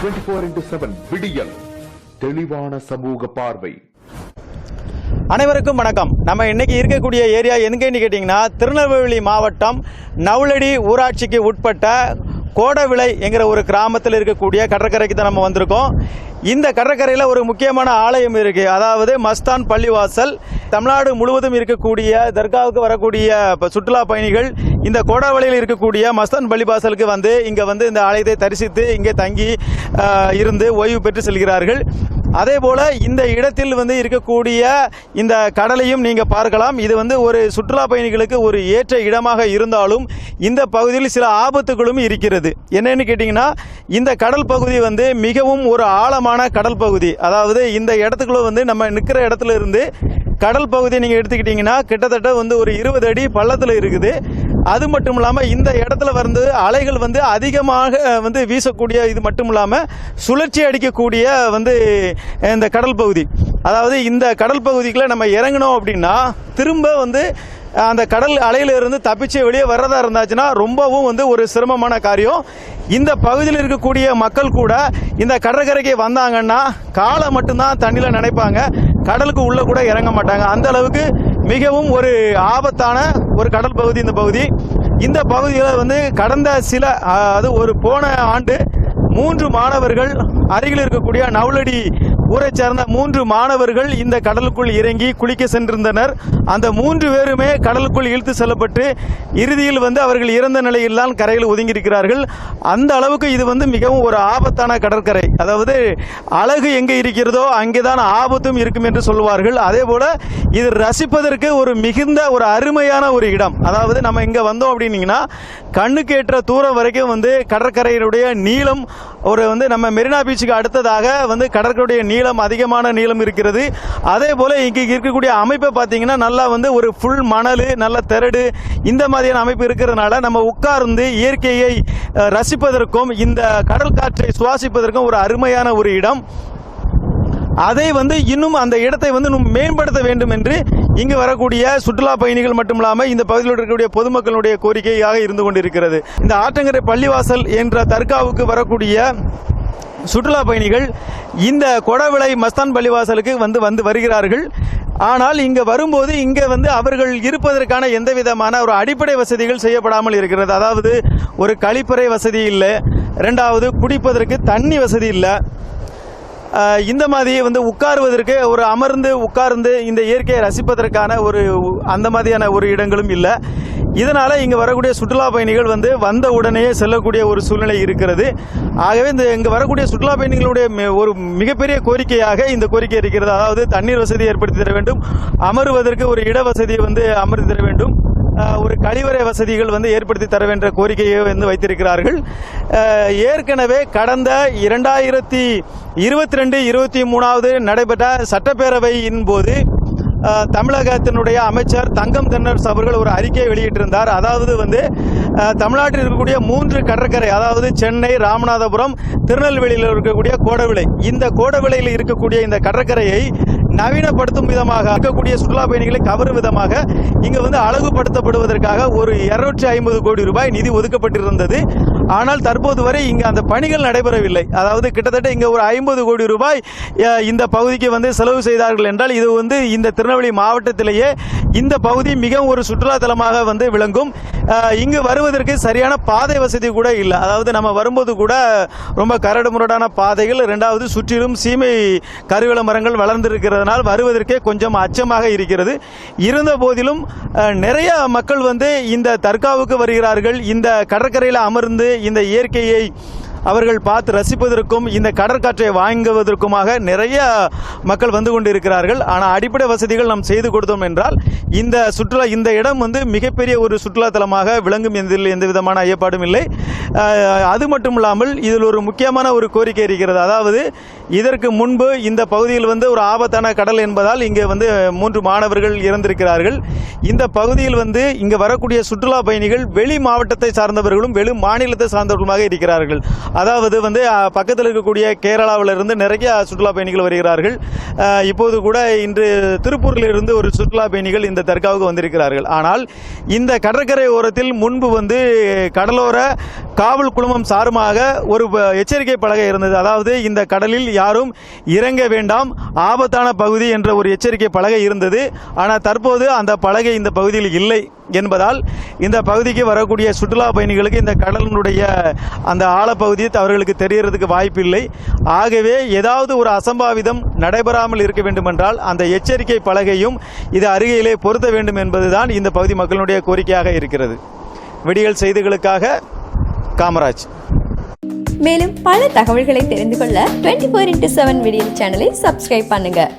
Twenty four into seven விடியல். தெளிவான சமூக பார்வை. அனைவருக்கும் வணக்கம். நம்ம இன்னைக்கு இருக்கக்கூடிய ஏரியா எங்கன்னு கேட்டிங்கன்னா திருநெல்வேலி மாவட்டம் நவுலடி ஊராட்சிக்கு உட்பட்ட கோடவிளை என்கிற ஒரு கிராமத்தில் இருக்கக்கூடிய கடற்கரைக்கு தான் நம்ம வந்திருக்கோம். இந்த கடற்கரையில் ஒரு முக்கியமான ஆலயம் இருக்கு. அதாவது மஸ்தான் பள்ளிவாசல். தமிழ்நாடு முழுவதும் இருக்கக்கூடிய தர்காவுக்கு வரக்கூடிய சுற்றுலா பயணிகள் இந்த கோடாவளியில் இருக்கக்கூடிய மஸ்தான் பள்ளிவாசலுக்கு வந்து இங்கே வந்து இந்த ஆலயத்தை தரிசித்து இங்கே தங்கி இருந்து ஓய்வு பெற்று செல்கிறார்கள். அதே போல இந்த இடத்தில் வந்து இருக்கக்கூடிய இந்த கடலையும் நீங்க பார்க்கலாம். இது வந்து ஒரு சுற்றுலா பயணிகளுக்கு ஒரு ஏற்ற இடமாக இருந்தாலும் இந்த பகுதியில் சில ஆபத்துகளும் இருக்கிறது. என்னன்னு கேட்டிங்கன்னா இந்த கடல் பகுதி வந்து மிகவும் ஒரு ஆழமான கடல் பகுதி. அதாவது இந்த இடத்துக்குள்ள வந்து நம்ம நிற்கிற இடத்துல இருந்து கடல் பகுதியை நீங்கள் எடுத்துக்கிட்டிங்கன்னா கிட்டத்தட்ட வந்து ஒரு இருபது அடி பள்ளத்தில் இருக்குது. அது மட்டும் இல்லாமல் இந்த இடத்துல வந்து அலைகள் வந்து அதிகமாக வந்து வீசக்கூடிய இது மட்டும் இல்லாமல் சுழற்சி அடிக்கக்கூடிய வந்து இந்த கடல் பகுதி. அதாவது இந்த கடல் பகுதிக்குள்ள நம்ம இறங்கினோம் அப்படின்னா திரும்ப வந்து அந்த கடல் அலையிலிருந்து தப்பிச்சு வெளியே வர்றதா இருந்தாச்சுன்னா ரொம்பவும் வந்து ஒரு சிரமமான காரியம். இந்த பகுதியில் இருக்கக்கூடிய மக்கள் கூட இந்த கடற்கரைக்கு வந்தாங்கன்னா காலை மட்டும்தான் தண்ணியில் நினைப்பாங்க. கடலுக்கு உள்ள கூட இறங்க மாட்டாங்க. அந்த அளவுக்கு மிகவும் ஒரு ஆபத்தான ஒரு கடல் பகுதி இந்த பகுதி. இந்த பகுதியில் வந்து கடந்த சில அது ஒரு போன ஆண்டு மூன்று மாணவர்கள் அருகில் இருக்கக்கூடிய நவுலடி ஊரை சேர்ந்த மூன்று மாணவர்கள் இந்த கடலுக்குள் இறங்கி குளிக்க சென்றிருந்தனர். அந்த மூன்று பேருமே கடலுக்குள் இழுத்து செல்லப்பட்டு இறுதியில் வந்து அவர்கள் இறந்த நிலையில் தான் கரையில் ஒதுங்கியிருக்கிறார்கள். அந்த அளவுக்கு இது வந்து மிகவும் ஒரு ஆபத்தான கடற்கரை. அதாவது அழகு எங்கே இருக்கிறதோ அங்கேதான் ஆபத்தும் இருக்கும் என்று சொல்வார்கள் அதே போல இது ரசிப்பதற்கு ஒரு மிகுந்த ஒரு அருமையான ஒரு இடம். அதாவது நம்ம இங்க வந்தோம் அப்படின்னீங்கன்னா கண்ணுக்கு ஏற்ற தூரம் வரைக்கும் வந்து கடற்கரையினுடைய நீளம் ஒரு வந்து நம்ம மெரினா பீச்சுக்கு அடுத்ததாக வந்து கடற்கரையுடைய நீளம் அதிகமான நீளம் இருக்கிறது. அதே போல இங்கே இருக்கக்கூடிய அமைப்பை பார்த்தீங்கன்னா நல்லா வந்து ஒரு ஃபுல் மணல் நல்ல திரடு இந்த மாதிரியான அமைப்பு இருக்கிறதுனால நம்ம உட்கார்ந்து இயற்கையை ரசிப்பதற்கும் இந்த கடல் காற்றை சுவாசிப்பதற்கும் ஒரு அருமையான ஒரு இடம். அதை வந்து இன்னும் அந்த இடத்தை வந்து மேம்படுத்த வேண்டும் என்று இங்கு வரக்கூடிய சுற்றுலா பயணிகள் மட்டுமில்லாமல் இந்த பகுதியில் இருக்கக்கூடிய பொதுமக்களுடைய கோரிக்கையாக இருந்து கொண்டிருக்கிறது. இந்த ஆற்றங்கரை பள்ளிவாசல் என்ற தர்காவுக்கு வரக்கூடிய சுற்றுலா பயணிகள் இந்த கொடவிளை மஸ்தான் பள்ளிவாசலுக்கு வந்து வந்து வருகிறார்கள். ஆனால் இங்கே வரும்போது இங்கே வந்து அவர்கள் இருப்பதற்கான எந்த விதமான ஒரு அடிப்படை வசதிகள் செய்யப்படாமல் இருக்கிறது. அதாவது ஒரு கழிப்பறை வசதி இல்லை. ரெண்டாவது குடிப்பதற்கு தண்ணி வசதி இல்லை. இந்த மாதிரி வந்து உட்காருவதற்கு ஒரு அமர்ந்து உட்கார்ந்து இந்த இயற்கையை ரசிப்பதற்கான ஒரு அந்த மாதிரியான ஒரு இடங்களும் இல்லை. இதனால் இங்கே வரக்கூடிய சுற்றுலா பயணிகள் வந்து வந்த உடனே செல்லக்கூடிய ஒரு சூழ்நிலை இருக்கிறது. ஆகவே இந்த இங்கே வரக்கூடிய சுற்றுலா பயணிகளுடைய ஒரு மிகப்பெரிய கோரிக்கையாக இந்த கோரிக்கை இருக்கிறது. அதாவது தண்ணீர் வசதி ஏற்படுத்தி தர வேண்டும். அமருவதற்கு ஒரு இட வசதியை வந்து அமர்த்தி தர வேண்டும். ஒரு கழிவறை வசதிகள் வந்து ஏற்படுத்தி தர வேண்டிய கோரிக்கையை வந்து வைத்திருக்கிறார்கள். ஏற்கனவே கடந்த இரண்டாயிரத்தி இருபத்தி ரெண்டு இருபத்தி மூணாவது நடைபெற்ற சட்டப்பேரவையின் போது தமிழகத்தினுடைய அமைச்சர் தங்கம் தென்னரசு அவர்கள் ஒரு அறிக்கையை வெளியிட்டிருந்தார். அதாவது வந்து தமிழ்நாட்டில் இருக்கக்கூடிய மூன்று கடற்கரை அதாவது சென்னை ராமநாதபுரம் திருநெல்வேலியில் இருக்கக்கூடிய கோடவிலை இந்த கோடவிலையில் இருக்கக்கூடிய இந்த கடற்கரையை நவீனப்படுத்தும் விதமாக இருக்கக்கூடிய சுற்றுலா பயணிகளை கவரும் விதமாக இங்கு வந்து அழகுபடுத்தப்படுவதற்காக ஒரு இருநூற்றி ஐம்பது கோடி ரூபாய் நிதி ஒதுக்கப்பட்டிருந்தது. ஆனால் தற்போது வரை இங்கு அந்த பணிகள் நடைபெறவில்லை. அதாவது கிட்டத்தட்ட இங்க ஒரு ஐம்பது கோடி ரூபாய் இந்த பகுதிக்கு வந்து செலவு செய்தார்கள் என்றால் இது வந்து இந்த திருநெல்வேலி மாவட்டத்திலேயே இந்த பகுதி மிகவும் ஒரு சுற்றுலா தலமாக வந்து விளங்கும். இங்கு வருவதற்கு சரியான பாதை வசதி கூட இல்லை. அதாவது நம்ம வரும்போது கூட ரொம்ப கரடு முரடான பாதைகள் ரெண்டாவது சுற்றிலும் சீமை கருவேல மரங்கள் வளர்ந்திருக்கிறதுனால் வருவதற்கே கொஞ்சம் அச்சமாக இருக்கிறது. இருந்த போதிலும் நிறைய மக்கள் வந்து இந்த தர்காவுக்கு வருகிறார்கள். இந்த கடற்கரையில் அமர்ந்து இந்த இயற்கையை அவர்கள் பார்த்து ரசிப்பதற்கும் இந்த கடற்காற்றை வாங்குவதற்குமாக நிறைய மக்கள் வந்து கொண்டிருக்கிறார்கள். ஆனால் அடிப்படை வசதிகள் நாம் செய்து கொடுத்தோம் என்றால் இந்த சுற்றுலா இந்த இடம் வந்து மிகப்பெரிய ஒரு சுற்றுலா தலமாக விளங்கும் என்பதில் எந்த விதமான ஐயப்பாடும் இல்லை. அது மட்டும் இல்லாமல் இதில் ஒரு முக்கியமான ஒரு கோரிக்கை இருக்கிறது. அதாவது இதற்கு முன்பு இந்த பகுதியில் வந்து ஒரு ஆபத்தான கடல் என்பதால் இங்கே வந்து மூன்று மாணவர்கள் இறந்திருக்கிறார்கள். இந்த பகுதியில் வந்து இங்கே வரக்கூடிய சுற்றுலா பயணிகள் வெளி மாவட்டத்தை சார்ந்தவர்களும் வெளி மாநிலத்தை சார்ந்தவர்களுமாக இருக்கிறார்கள். அதாவது வந்து பக்கத்தில் இருக்கக்கூடிய கேரளாவிலிருந்து நிறைய சுற்றுலா பயணிகள் வருகிறார்கள். இப்போது கூட இன்று திருப்பூரில் இருந்து ஒரு சுற்றுலா பயணிகள் இந்த தர்காவுக்கு வந்திருக்கிறார்கள். ஆனால் இந்த கடற்கரை ஓரத்தில் முன்பு வந்து கடலோர காவல் குழுமம் சார்பாக ஒரு ப- எச்சரிக்கை பலகை இருந்தது. அதாவது இந்த கடலில் யாரும் இறங்க வேண்டாம் ஆபத்தான பகுதி என்ற ஒரு எச்சரிக்கை பலகை இருந்தது. ஆனால் தற்போது அந்த பலகை இந்த பகுதியில் இல்லை. என்பதால் இந்த பகுதிக்கு வரக்கூடிய சுற்றுலா பயணிகளுக்கு இந்த கடலினுடைய அந்த ஆழப்பகுதி அவர்களுக்கு தெரியறதுக்கு வாய்ப்பில்லை. ஆகவே ஏதாவது ஒரு அசம்பாவிதம் நடைபெறாமல் இருக்க வேண்டுமென்றால் அந்த எச்சரிக்கை பலகையும் இது அருகிலே பொருத்த வேண்டும் என்பதுதான் இந்த பகுதி மக்களுடைய கோரிக்கையாக இருக்கிறது. விடியல் செய்திகளுக்காக காமராஜ். மேலும் பல தகவல்களை தெரிந்து கொள்ள டுவெண்ட்டி ஃபோர் இன்ட்டு செவன் விடியல் சேனலை சப்ஸ்கிரைப் பண்ணுங்கள்